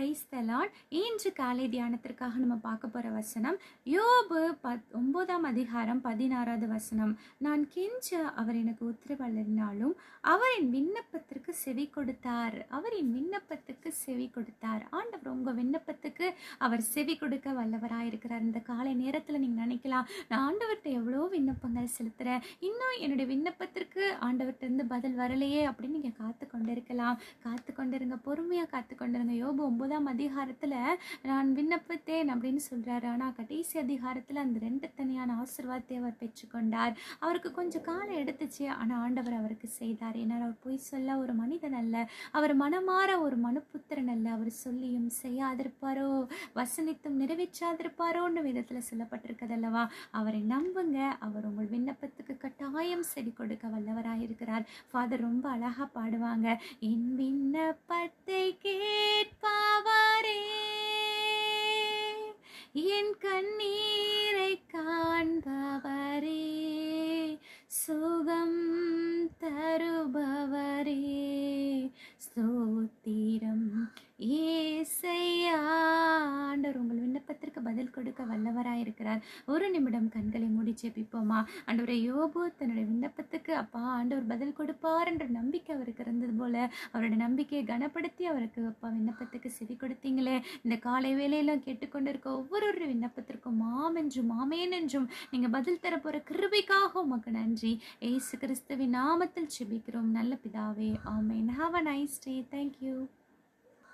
Price தலான் இன்று காலை தியானத்திற்காக நம்ம பார்க்க போகிற வசனம் யோபு பத் ஒன்பதாம் அதிகாரம் பதினாறாவது வசனம். நான் கெஞ்ச அவர் எனக்கு உத்தரவளினாலும் அவர் என் விண்ணப்பத்திற்கு செவி கொடுத்தார். அவரின் விண்ணப்பத்துக்கு செவி கொடுத்தார். ஆண்டவர் உங்கள் விண்ணப்பத்துக்கு அவர் செவி கொடுக்க வல்லவராயிருக்கிறார் இந்த காலை நேரத்தில் நீங்கள் நினைக்கலாம் நான் ஆண்டவர்கிட்ட எவ்வளோ விண்ணப்பங்கள் செலுத்துகிறேன் இன்னும் என்னுடைய விண்ணப்பத்திற்கு ஆண்டவர்கிட்ட இருந்து பதில் வரலையே அப்படின்னு நீங்கள் காத்து கொண்டிருக்கலாம் காத்து கொண்டிருங்க பொறுமையாக காத்து கொண்டிருங்க யோபு ஒன்பதாம் அதிகாரத்தில் நான் விண்ணப்பித்தேன் அப்படின்னு சொல்கிறாரு ஆனால் கடைசி அதிகாரத்தில் அந்த ரெண்டு தனியான ஆசிர்வாதத்தை அவர் பெற்றுக்கொண்டார். அவருக்கு கொஞ்சம் காலம் எடுத்துச்சு. ஆனால் ஆண்டவர் அவருக்கு செய்தார். ஏன்னால் அவர் பொய் சொல்ல ஒரு மனிதன் அல்ல. அவர் மனமாற ஒரு மனுப்புத்திரன் அல்ல. அவர் சொல்லியும் செய்யாதிருப்பாரோ? வசனித்தும் நிறைவேற்றாதிருப்பாரோன்னு விதத்தில் சொல்லப்பட்டிருக்கிறது அல்லவா? அவரை நம்புங்க. அவர் உங்கள் விண்ணப்பத்துக்கு கட்டாயம் செடி கொடுக்க வல்லவராயிருக்கிறார். ஃபாதர் ரொம்ப அழகாக பாடுவாங்க. என் விண்ணப்பத்தை கே என் கண்ணீரை காண்பவரே சுகம் தருபவரே. ஸ்தோத்திரம் ஏசை கொடுக்க வல்லவராயிருக்கிறார் ஒரு நிமிடம் கண்களை மூடி ஜெபிப்போமா? ஆண்டவரை யோபு தன்னுடைய விண்ணப்பத்துக்கு அப்பா ஆண்டவர் பதில் கொடுப்பார் என்ற நம்பிக்கை அவருக்கு இருந்தது போல அவரோட நம்பிக்கையை கனப்படுத்தி அவருக்கு அப்பா விண்ணப்பத்துக்கு செவி கொடுத்தீங்களே. இந்த காலை வேலையெல்லாம் கேட்டுக்கொண்டிருக்க ஒவ்வொரு விண்ணப்பத்திற்கும் மாம் என்றும் மாமேன் என்றும் நீங்கள் பதில் தரப்போகிற கிருபிக்காக உமக்கு நன்றி. ஏசு கிறிஸ்துவின் நாமத்தில் செபிக்கிறோம் நல்ல பிதாவே ஆமேன். Have a nice day thank you